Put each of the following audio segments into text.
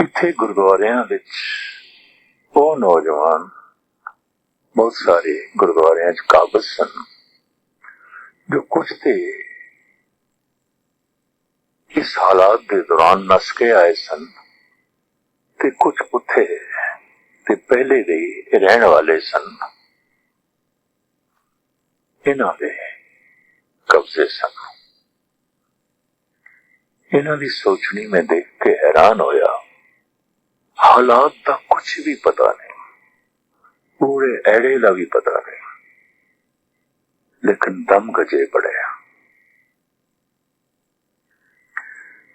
ਇੱਥੇ ਗੁਰਦੁਆਰਿਆਂ ਵਿੱਚ ਉਹ ਨੌਜਵਾਨ ਬਹੁਤ ਸਾਰੇ ਗੁਰਦੁਆਰਿਆਂ 'ਚ ਕਾਬਜ਼ ਸਨ, ਜੋ ਕੁਝ ਤੇ ਇਸ ਹਾਲਾਤ ਦੇ ਦੌਰਾਨ ਨਸ ਕੇ ਆਏ ਸਨ ਤੇ ਕੁਝ ਉੱਥੇ ਤੇ ਪਹਿਲੇ ਦੇ ਰਹਿਣ ਵਾਲੇ ਸਨ। ਇਹਨਾਂ ਦੇ ਕਬਜ਼ੇ ਸਨ। ਇਹਨਾਂ ਦੀ ਸੋਚਣੀ ਮੈਂ ਦੇਖ ਕੇ ਹੈਰਾਨ ਹੋਇਆ। ਹਾਲਾਤ ਦਾ ਕੁਝ ਵੀ ਪਤਾ ਨਹੀਂ ਪੂਰੇ ਐੜੇ ਦਾ ਵੀ ਪਤਾ ਨਹੀਂ ਲੇਕਿਨ ਦਮ ਗਜੇ ਪੜਿਆ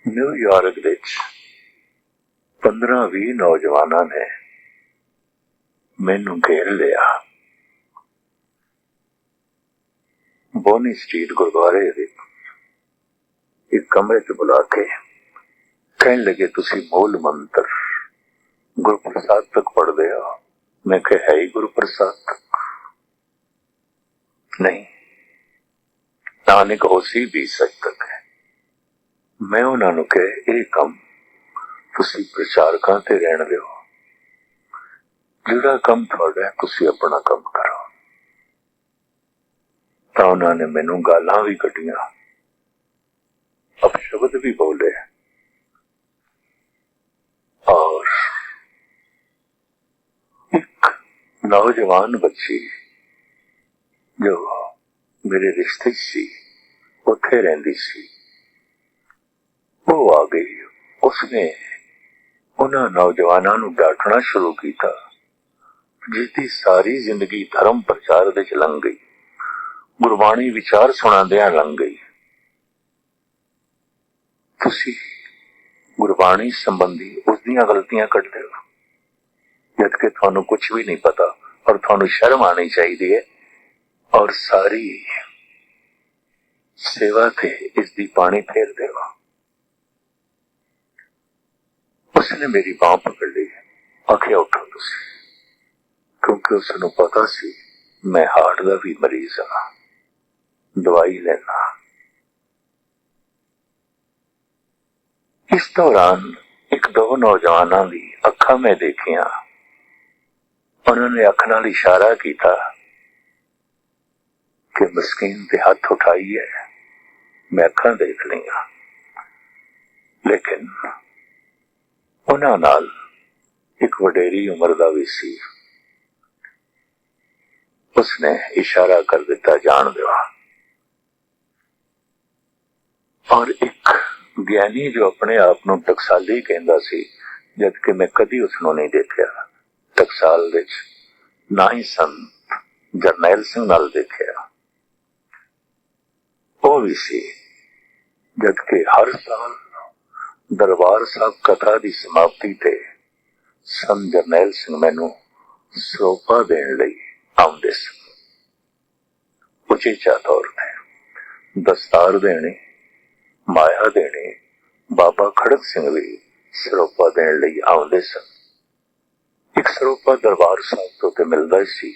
ਨਿਊਯਾਰਕ ਵਿੱਚ 15-20 ਨੌਜਵਾਨਾਂ ਨੇ ਮੈਨੂੰ ਘੇਰ ਲਿਆ ਬੋਨੀ ਸਟਰੀਟ ਗੁਰਦੁਆਰੇ ਦੇ ਇੱਕ ਕਮਰੇ 'ਚ ਬੁਲਾ ਕੇ ਕਹਿਣ ਲੱਗੇ ਤੁਸੀਂ ਮੂਲ ਮੰਤਰ ਗੁਰਪ੍ਰਸਾਦ ਤੱਕ ਪੜ੍ਹਦੇ ਹੋ ਮੈਂ ਕਿਹਾ, ਹੈ ਹੀ ਗੁਰਪ੍ਰਸਾਦ ਤੱਕ? ਨਹੀਂ। ਨਾਨਕ ਹੋਸੀ ਵੀ ਸੱਚ ਤੱਕ ਹੈ। ਮੈਂ ਉਹਨਾਂ ਨੂੰ ਕਿਹਾ, ਇਹ ਕੰਮ ਤੁਸੀਂ ਪ੍ਰਚਾਰਕਾਂ ਤੇ ਰਹਿਣ ਦਿਓ। ਜਿਹੜਾ ਕੰਮ ਤੁਹਾਡਾ ਤੁਸੀਂ ਆਪਣਾ ਕੰਮ ਕਰੋ। ਤਾਂ ਉਹਨਾਂ ਨੇ ਮੈਨੂੰ ਗਾਲਾਂ ਵੀ ਕੱਢੀਆਂ। ਅਪਸ਼ਬਦ ਵੀ ਬੋਲੇ ਔਰ ਇੱਕ ਨੌਜਵਾਨ ਬੱਚੀ। ਜੋ ਮੇਰੇ ਰਿਸ਼ਤੇ 'ਚ ਸੀ, ਉੱਥੇ ਰਹਿੰਦੀ ਸੀ। ਉਹ ਆ ਗਈ। ਉਸਨੇ ਉਹਨਾਂ ਨੌਜਵਾਨਾਂ ਨੂੰ ਡਾਂਟਣਾ ਸ਼ੁਰੂ ਕੀਤਾ ਜਿਸ ਦੀ ਸਾਰੀ ਜ਼ਿੰਦਗੀ ਧਰਮ ਪ੍ਰਚਾਰ ਵਿੱਚ ਲੰਘ ਗਈ। ਗੁਰਬਾਣੀ ਵਿਚਾਰ ਸੁਣਾਉਂਦਿਆਂ ਲੰਘ ਗਈ। ਤੁਸੀਂ ਗੁਰਬਾਣੀ ਸੰਬੰਧੀ ਉਸ ਦੀਆਂ ਗਲਤੀਆਂ ਕੱਢਦੇ ਹੋ। ਜਦ ਕਿ ਤੁਹਾਨੂੰ ਕੁਝ ਵੀ ਨਹੀਂ ਪਤਾ ਔਰ ਤੁਹਾਨੂੰ ਸ਼ਰਮ ਆਣੀ ਚਾਹੀਦੀ ਹੈ ਔਰ ਸਾਰੀ ਸੇਵਾ ਤੇ ਇਸ ਦੀ ਪਾਣੀ ਫੇਰਦੇ ਹੋ ਉਸਨੇ ਮੇਰੀ ਬਾਹ ਪਕੜ ਲਈ ਆਖਿਆ ਉੱਠੋ ਤੁਸੀਂ ਕਿਉਂਕਿ ਉਸ ਨੂੰ ਪਤਾ ਸੀ ਮੈਂ ਹਾਰਟ ਦਾ ਵੀ ਮਰੀਜ਼ ਹਾਂ ਦਵਾਈ ਲੈਣਾ ਇਸ ਦੌਰਾਨ ਇੱਕ ਦੋ ਨੌਜਵਾਨਾਂ ਦੀ ਅੱਖਾਂ ਮੈਂ ਦੇਖੀਆਂ ਉਹਨਾਂ ਨੇ ਅੱਖ ਨਾਲ ਇਸ਼ਾਰਾ ਕੀਤਾ ਕਿ ਮਸਕੀਨ ਤੇ ਹੱਥ ਉਠਾਈ ਹੈ ਮੈਂ ਅੱਖਾਂ ਦੇਖ ਲਈਆਂ ਲੇਕਿਨ ਉਹਨਾਂ ਨਾਲ ਇੱਕ ਵਡੇਰੀ ਉਮਰ ਦਾ ਵੀ ਸੀ ਉਸਨੇ ਇਸ਼ਾਰਾ ਕਰ ਦਿੱਤਾ ਜਾਣ ਦਿਓ ਔਰ ਇੱਕ ਗਿਆਨੀ ਜੋ ਆਪਣੇ ਆਪ ਨੂੰ ਟਕਸਾਲੀ ਕਹਿੰਦਾ ਸੀ ਜਦ ਕਿ ਮੈਂ ਕਦੀ ਉਸ ਨੂੰ ਨਹੀਂ ਦੇਖਿਆ ਟਕਸਾਲ ਵਿੱਚ ਨਾ ਹੀ ਸੰਤ ਜਰਨੈਲ ਸਿੰਘ ਨਾਲ ਦੇਖਿਆ। ਉਹ ਵੀ ਸੀ ਜਦ ਕਿ ਹਰ ਸਾਲ ਦਰਬਾਰ ਸਾਹਿਬ ਕਥਾ ਦੀ ਸਮਾਪਤੀ ਤੇ ਸੰਤ ਜਰਨੈਲ ਸਿੰਘ ਮੈਨੂੰ ਸਰੋਪਾ ਦੇਣ ਲਈ ਆਉਂਦੇ ਸਨ। ਉਚੇਚਾ ਤੌਰ ਤੇ ਦਸਤਾਰ ਦੇਣੀ, ਮਾਇਆ ਦੇਣੀ, ਬਾਬਾ ਖੜਕ ਸਿੰਘ ਵੀ ਸਰੋਪਾ ਦੇਣ ਲਈ ਆਉਂਦੇ ਸਨ। ਇੱਕ ਸਰੋਪਾ ਦਰਬਾਰ ਸਾਹਿਬ ਤੋਂ ਤੇ ਮਿਲਦਾ ਹੀ ਸੀ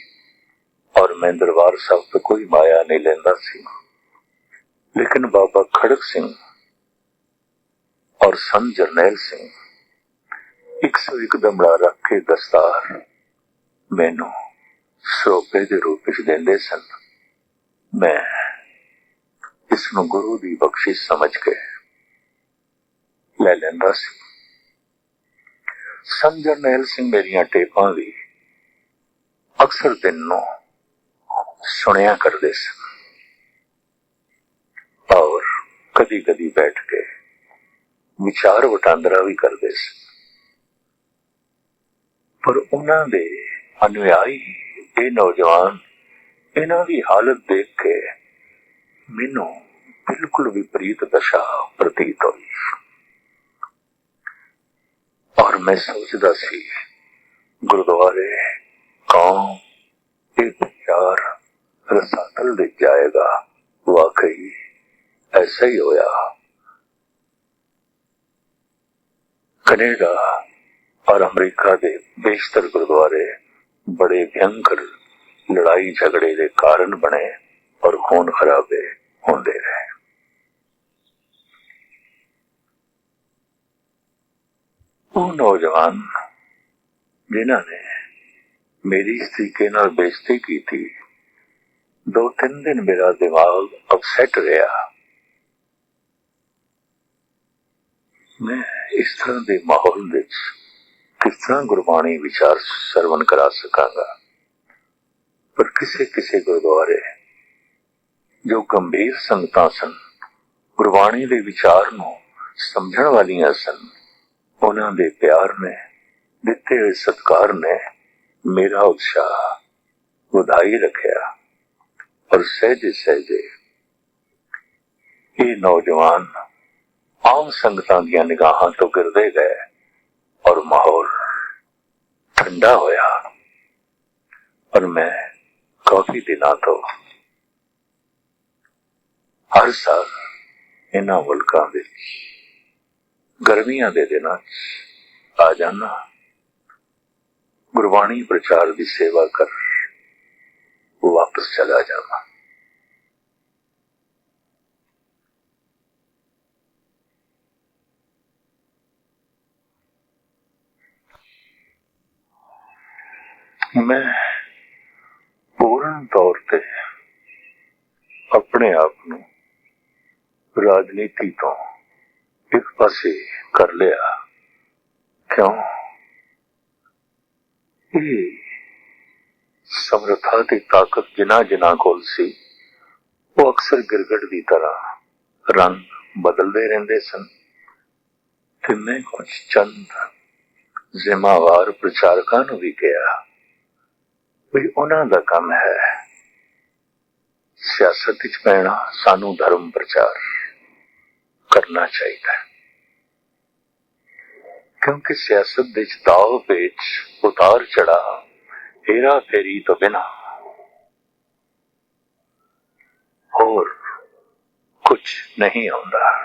ਔਰ ਮੈਂ ਦਰਬਾਰ ਸਾਹਿਬ ਤੋਂ ਕੋਈ ਮਾਇਆ ਨਹੀਂ ਲੈਂਦਾ ਸੀ ਲੇਕਿਨ ਬਾਬਾ ਖੜਕ ਸਿੰਘ ਔਰ ਸੰਤ ਜਰਨੈਲ ਸਿੰਘ ਇੱਕ ਸੌ ਇੱਕ ਦਮੜਾ ਰੱਖ ਕੇ ਦਸਤਾਰ ਮੈਨੂੰ ਸਰੋਪੇ ਦੇ ਰੂਪ ਵਿੱਚ ਦਿੰਦੇ ਸਨ ਮੈਂ ਇਸ ਨੂੰ ਗੁਰੂ ਦੀ ਬਖਸ਼ਿਸ਼ ਸਮਝ ਕੇ ਲੈ ਲੈਂਦਾ ਸੀ ਸਿੰਘ ਮੇਰੀਆਂ ਟੇਪਾਂ ਵੀ ਅਕਸਰ ਦਿਨ ਨੂੰ ਸੁਣਿਆ ਕਰਦੇ ਸਨ। ਔਰ ਕਦੀ ਕਦੀ ਬੈਠ ਕੇ ਵਿਚਾਰ ਵਟਾਂਦਰਾ ਵੀ ਕਰਦੇ ਸਨ। ਪਰ ਉਹਨਾਂ ਦੇ ਅਨੁਯਾਈ ਇਹ ਨੌਜਵਾਨ ਇਹਨਾਂ ਦੀ ਹਾਲਤ ਦੇਖ ਕੇ ਮੈਨੂੰ ਬਿਲਕੁਲ ਵਿਪਰੀਤ ਦਸ਼ਾ ਪ੍ਰਤੀਤ ਹੋਈ। ਮੈਂ ਸੋਚਦਾ ਸੀ, ਗੁਰਦੁਆਰੇ ਕੌਮ ਇਹ ਪਿਆਰ ਰਸਾਤਲ ਦੇ ਜਾਏਗਾ, ਵਾਕਈ ਐਸਾ ਹੀ ਹੋਇਆ। ਕੈਨੇਡਾ ਔਰ ਅਮਰੀਕਾ ਦੇ ਬੇਸ਼ਤਰ ਗੁਰਦੁਆਰੇ ਬੜੇ ਭਿਅੰਕਰ ਲੜਾਈ ਝਗੜੇ ਦੇ ਕਾਰਨ ਬਣੇ ਔਰ ਖੂਨ ਖਰਾਬੇ ਹੁੰਦੇ ਰਹੇ। ਉਹ ਨੌਜਵਾਨ ਜਿਨ੍ਹਾਂ ਨੇ ਮੇਰੀ ਇਸ ਤਰੀਕੇ ਨਾਲ ਬੇਇੱਜ਼ਤੀ ਕੀਤੀ ਦੋ ਤਿੰਨ ਦਿਨ ਮੇਰਾ ਦਿਮਾਗ ਅਪਸੈਟ ਰਿਹਾ। ਮੈਂ ਇਸ ਤਰ੍ਹਾਂ ਦੇ ਮਾਹੌਲ ਵਿੱਚ ਕਿਸ ਤਰ੍ਹਾਂ ਗੁਰਬਾਣੀ ਵਿਚਾਰ ਸਰਵਨ ਕਰਾ ਸਕਾਂਗਾ? ਪਰ ਕਿਸੇ ਕਿਸੇ ਗੁਰਦੁਆਰੇ ਜੋ ਗੰਭੀਰ ਸੰਗਤਾਂ ਸਨ, ਗੁਰਬਾਣੀ ਦੇ ਵਿਚਾਰ ਨੂੰ ਸਮਝਣ ਵਾਲੀਆਂ ਸਨ ਉਹਨਾਂ ਦੇ ਪਿਆਰ ਨੇ ਦਿੱਤੇ ਹੋਏ ਸਤਕਾਰ ਨੇ ਮੇਰਾ ਉਤਸ਼ਾਹ ਵਧਾਈ ਰੱਖਿਆ ਔਰ ਸਹਿਜੇ ਸਹਿਜੇ ਇਹ ਨੌਜਵਾਨ ਆਮ ਸੰਗਤਾਂ ਦੀਆਂ ਨਿਗਾਹਾਂ ਤੋਂ ਗਿਰਦੇ ਗਏ ਔਰ ਮਾਹੌਲ ਠੰਡਾ ਹੋਇਆ ਔਰ ਮੈਂ ਕਾਫੀ ਦਿਨਾਂ ਤੋਂ ਹਰ ਸਾਲ ਇਹਨਾਂ ਮੁਲਕਾਂ ਵਿੱਚ ਗਰਮੀਆਂ ਦੇ ਦਿਨਾਂ ਆ ਜਾਣਾ। ਗੁਰਬਾਣੀ ਪ੍ਰਚਾਰ ਦੀ ਸੇਵਾ ਕਰ, ਵਾਪਸ ਚਲਾ ਜਾਵਾਂ। ਮੈਂ ਪੂਰਨ ਤੌਰ ਤੇ ਆਪਣੇ ਆਪ ਨੂੰ ਰਾਜਨੀਤੀ ਤੋਂ ਇੱਕ ਪਾਸੇ ਕਰ ਲਿਆ। ਕਿਉਂ? ਇਹ ਸਮਰੱਥਾ ਤੇ ਤਾਕਤ ਜਿਨ੍ਹਾਂ ਜਿਨ੍ਹਾਂ ਕੋਲ ਸੀ, ਉਹ ਅਕਸਰ ਗਿਰਗੜ ਦੀ ਤਰ੍ਹਾਂ ਰੰਗ ਬਦਲਦੇ ਰਹਿੰਦੇ ਸਨ। ਤੇ ਮੈਂ ਕੁਝ ਚੰਦ ਜ਼ਿੰਮੇਵਾਰ ਪ੍ਰਚਾਰਕਾਂ ਨੂੰ ਵੀ ਕਿਹਾ ਵੀ ਉਹਨਾਂ ਦਾ ਕੰਮ ਹੈ ਸਿਆਸਤ ਵਿੱਚ ਪੈਣਾ ਸਾਨੂੰ ਧਰਮ ਪ੍ਰਚਾਰ। ਕਰਨਾ ਚਾਹੀਦਾ ਹੈ। ਕਿਉਂਕਿ ਸਿਆਸਤ ਵਿੱਚ ਦਾਅ ਵਿੱਚ ਉਤਾਰ ਚੜਾ ਹੇਰਾ ਫੇਰੀ ਤੋਂ ਬਿਨਾ ਹੋਰ ਕੁਝ ਨਹੀਂ ਆਉਂਦਾ।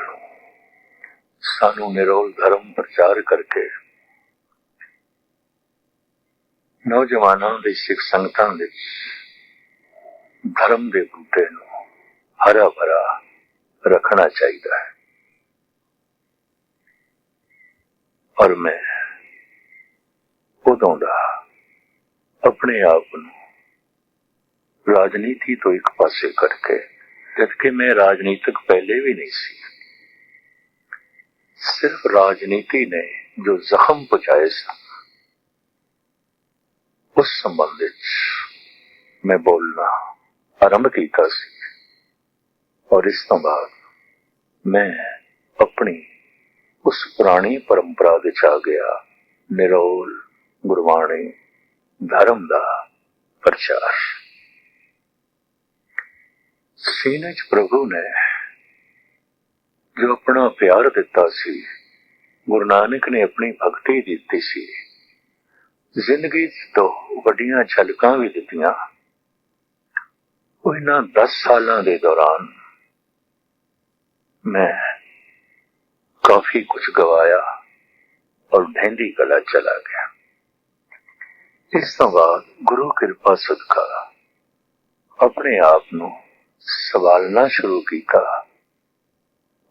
ਸਾਨੂੰ ਨਿਰੋਲ ਧਰਮ ਪ੍ਰਚਾਰ ਕਰਕੇ ਨੌਜਵਾਨਾਂ ਦੇ ਸਿੱਖ ਸੰਗਤਾਂ ਵਿੱਚ ਧਰਮ ਦੇ ਬੂਟੇ ਨੂੰ ਹਰਾ ਭਰਾ ਰੱਖਣਾ ਚਾਹੀਦਾ ਹੈ। ਔਰ ਮੈਂ ਉਦੋਂ ਦਾ ਆਪਣੇ ਆਪ ਨੂੰ ਰਾਜਨੀਤੀ ਤੋਂ ਇੱਕ ਪਾਸੇ ਕਰਕੇ ਜਦ ਕਿ ਮੈਂ ਰਾਜਨੀਤਿਕ ਪਹਿਲੇ ਵੀ ਨਹੀਂ ਸੀ। ਸਿਰਫ ਰਾਜਨੀਤੀ ਨੇ ਜੋ ਜ਼ਖਮ ਪਹੁੰਚਾਏ ਸਨ, ਉਸ ਸੰਬੰਧ ਵਿੱਚ ਮੈਂ ਬੋਲਣਾ ਆਰੰਭ ਕੀਤਾ ਸੀ। ਔਰ ਇਸ ਤੋਂ ਬਾਅਦ ਮੈਂ ਆਪਣੀ ਉਸ ਪੁਰਾਣੀ ਪਰੰਪਰਾ ਵਿੱਚ ਆ ਗਿਆ। ਨਿਰੋਲ, ਗੁਰਬਾਣੀ, ਧਰਮ ਦਾ ਪ੍ਰਚਾਰ। ਸੀਨੇ ਚ ਪ੍ਰਭੂ ਨੇ ਜੋ ਆਪਣਾ ਪਿਆਰ ਦਿੱਤਾ ਸੀ, ਗੁਰੂ ਨਾਨਕ ਨੇ ਆਪਣੀ ਭਗਤੀ ਦਿੱਤੀ ਸੀ, ਜ਼ਿੰਦਗੀ ਚ ਤੋਂ ਵੱਡੀਆਂ ਝਲਕਾਂ ਵੀ ਦਿੱਤੀਆਂ। ਉਹ ਇਹਨਾਂ 10 ਸਾਲਾਂ ਦੇ ਦੌਰਾਨ ਮੈਂ ਕਾਫੀ ਕੁਝ ਗਵਾਇਆ ਔਰ ਢੈਂਦੀ ਕਲਾ ਚਲਾ ਗਿਆ। ਇਸ ਤੋਂ ਬਾਅਦ ਗੁਰੂ ਕਿਰਪਾ ਸਦਕਾ ਆਪਣੇ ਆਪ ਨੂੰ ਸਵਾਲਣਾ ਸ਼ੁਰੂ ਕੀਤਾ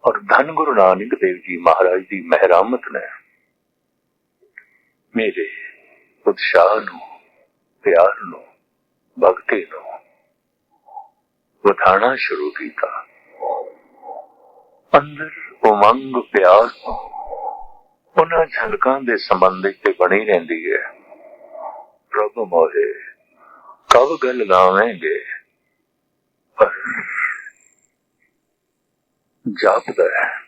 ਔਰ ਧੰਨ ਗੁਰੂ ਨਾਨਕ ਦੇਵ ਜੀ ਮਹਾਰਾਜ ਦੀ ਮਹਿਰਾਮਤ ਨੇ ਮੇਰੇ ਉਤਸ਼ਾਹ ਨੂੰ, ਪਿਆਰ ਨੂੰ, ਭਗਤੀ ਨੂੰ ਵਧਾਣਾ ਸ਼ੁਰੂ ਕੀਤਾ। ਅੰਦਰ ਉਮੰਗ ਪਿਆਸ ਉਹਨਾਂ ਝਲਕਾਂ ਦੇ ਸੰਬੰਧ ਤੇ ਬਣੀ ਰਹਿੰਦੀ ਹੈ। ਪ੍ਰਭੂ ਮੋਹੇ, ਕਬ ਗੱਲ ਲਾਵੇਂਗੇ ਜਾਪਦਾ ਹੈ।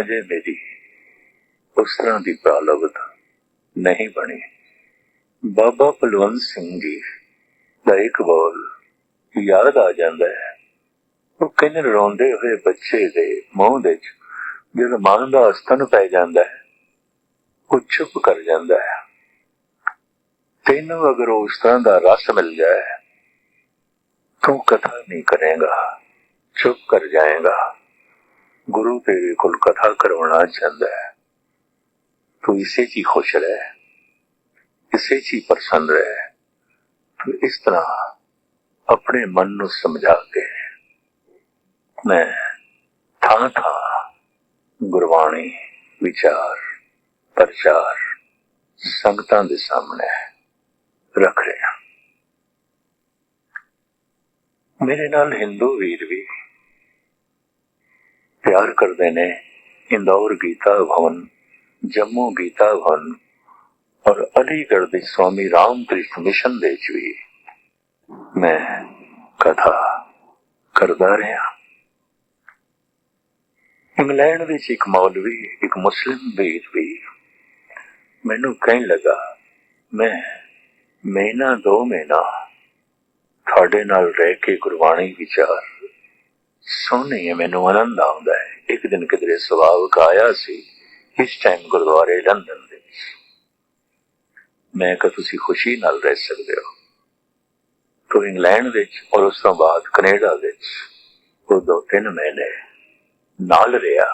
ਅਜੇ ਮੇਰੀ ਉਸ ਤਰ੍ਹਾਂ ਦੀ ਪ੍ਰਾਲਵਤ ਨਹੀਂ ਬਣੀ। ਬਾਬਾ ਪਲਵੰਤ ਸਿੰਘ ਜੀ ਦਾ ਇੱਕ ਬੋਲ ਯਾਦ ਆ ਜਾਂਦਾ ਹੈ। ਉਹ ਕਹਿੰਦੇ ਰੋਂਦੇ ਹੋਏ ਬੱਚੇ ਦੇ ਮੂੰਹ ਦੇ ਵਿੱਚ ਜਦੋਂ ਮਾਂ ਦਾ ਅਸਤਨ ਪੈ ਜਾਂਦਾ ਹੈ, ਉਹ ਚੁੱਪ ਕਰ ਜਾਂਦਾ ਹੈ। ਤੈਨੂੰ ਅਗਰ ਉਸ ਤਰ੍ਹਾਂ ਦਾ ਰਸ ਮਿਲ ਜਾਏ, ਤੂੰ ਕਥਾ ਨਹੀਂ ਕਰੇਗਾ, ਚੁੱਪ ਕਰ ਜਾਏਗਾ। ਗੁਰੂ ਤੇਰੇ ਕੋਲ ਕਥਾ ਕਰਵਾਉਣਾ ਚਾਹੁੰਦਾ ਹੈ। ਤੂੰ ਇਸੇ 'ਚ ਖੁਸ਼ ਰਹਿ, ਇਸੇ 'ਚ ਪ੍ਰਸੰਨ ਰਹਿ। ਤੂੰ ਇਸ ਤਰ੍ਹਾਂ ਆਪਣੇ ਮਨ ਨੂੰ ਸਮਝਾ ਕੇ ਮੈਂ ਥਾਂ ਥਾਂ ਗੁਰਬਾਣੀ, ਵਿਚਾਰ, ਪ੍ਰਚਾਰ ਸੰਗਤਾਂ ਦੇ ਸਾਹਮਣੇ ਰੱਖ ਰਿਹਾ। ਮੇਰੇ ਨਾਲ ਹਿੰਦੂ ਵੀਰ ਵੀ ਪਿਆਰ ਕਰਦੇ ਨੇ। ਇੰਦੌਰ ਗੀਤਾ ਭਵਨ, ਜੰਮੂ ਗੀਤਾ ਭਵਨ ਔਰ ਅਲੀਗੜ੍ਹ ਦੇ ਸਵਾਮੀ ਰਾਮ ਕ੍ਰਿਸ਼ਨ ਮਿਸ਼ਨ ਦੇ ਵਿੱਚ ਵੀ ਮੈਂ ਕਥਾ ਕਰਦਾ ਰਿਹਾ। ਇੰਗਲੈਂਡ ਵਿੱਚ ਇੱਕ ਮੌਲਵੀ ਇੱਕ ਮੁਸਲਿਮ ਵੀਰ ਵੀ ਮੈਨੂੰ ਕਹਿਣ ਲੱਗਾ, ਮੈਂ ਮਹੀਨਾ ਦੋ ਮਹੀਨਾ ਤੁਹਾਡੇ ਨਾਲ ਰਹਿ ਕੇ ਗੁਰਬਾਣੀ ਵਿਚਾਰ ਸੁਣਨੇ ਹੈ। ਮੈਨੂੰ ਆਨੰਦ ਆਉਂਦਾ ਹੈ। ਇੱਕ ਦਿਨ ਕਿਧਰੇ ਸੁਭਾਵਕ ਆਇਆ ਸੀ, ਇਸ ਟਾਈਮ ਗੁਰਦੁਆਰੇ ਲੰਡਨ ਦੇ ਮੈਂ ਕਿਹਾ, ਤੁਸੀਂ ਖੁਸ਼ੀ ਨਾਲ ਰਹਿ ਸਕਦੇ ਹੋ। ਤੋ ਇੰਗਲੈਂਡ ਵਿੱਚ ਔਰ ਉਸ ਤੋਂ ਬਾਅਦ ਕੈਨੇਡਾ ਵਿੱਚ। ਉਹ ਦੋ ਤਿੰਨ ਮਹੀਨੇ ਨਾਲ ਰਿਹਾ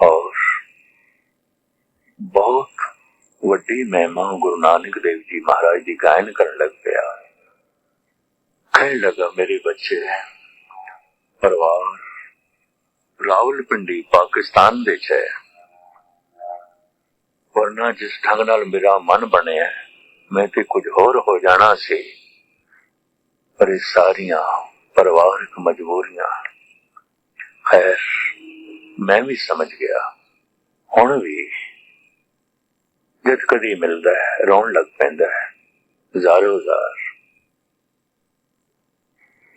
ਔਰ ਬਹੁਤ ਵੱਡੀ ਮਹਿਮਾ ਗੁਰੂ ਨਾਨਕ ਦੇਵ ਜੀ ਮਹਾਰਾਜ ਦੀ ਗਾਇਨ ਕਰਨ ਲੱਗ ਪਿਆ। ਕਹਿਣ ਲੱਗਾ, ਮੇਰੇ ਬੱਚੇ, ਪਰਿਵਾਰ ਰਾਵਲਪਿੰਡੀ ਪਾਕਿਸਤਾਨ ਦੇ ਚ ਹੈ। ਵਰਨਾ ਜਿਸ ਢੰਗ ਨਾਲ ਮੇਰਾ ਮਨ ਬਣਿਆ, ਮੈਂ ਤੇ ਕੁਝ ਹੋਰ ਹੋ ਜਾਣਾ ਸੀ, ਪਰ ਇਹ ਸਾਰੀਆਂ ਪਰਿਵਾਰਕ ਮਜਬੂਰੀਆਂ ਖੈਰ ਮੈਂ ਵੀ ਸਮਝ ਗਿਆ ਹੁਣ ਵੀ ਜਦ ਕਦੀ ਮਿਲਦਾ ਹੈ ਰੌਣ ਲੱਗ ਪੈਂਦਾ ਹੈ ਹਜ਼ਾਰੋ ਹਜ਼ਾਰ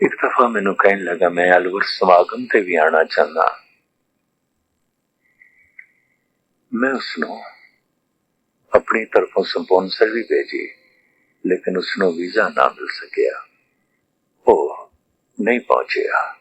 ਇੱਕ ਦਫਾ ਮੈਨੂੰ ਕਹਿਣ ਲੱਗਾ ਮੈਂ ਅਲਵਰ ਸਮਾਗਮ ਤੇ ਵੀ ਆਣਾ ਚਾਹੁੰਦਾ ਮੈਂ ਉਸਨੂੰ ਆਪਣੀ ਤਰਫੋਂ ਸਪਾਂਸਰ ਵੀ ਭੇਜੀ ਲੇਕਿਨ ਉਸਨੂੰ ਵੀਜ਼ਾ ਨਾ ਮਿਲ ਸਕਿਆ ਉਹ ਨਹੀਂ ਪਹੁੰਚਿਆ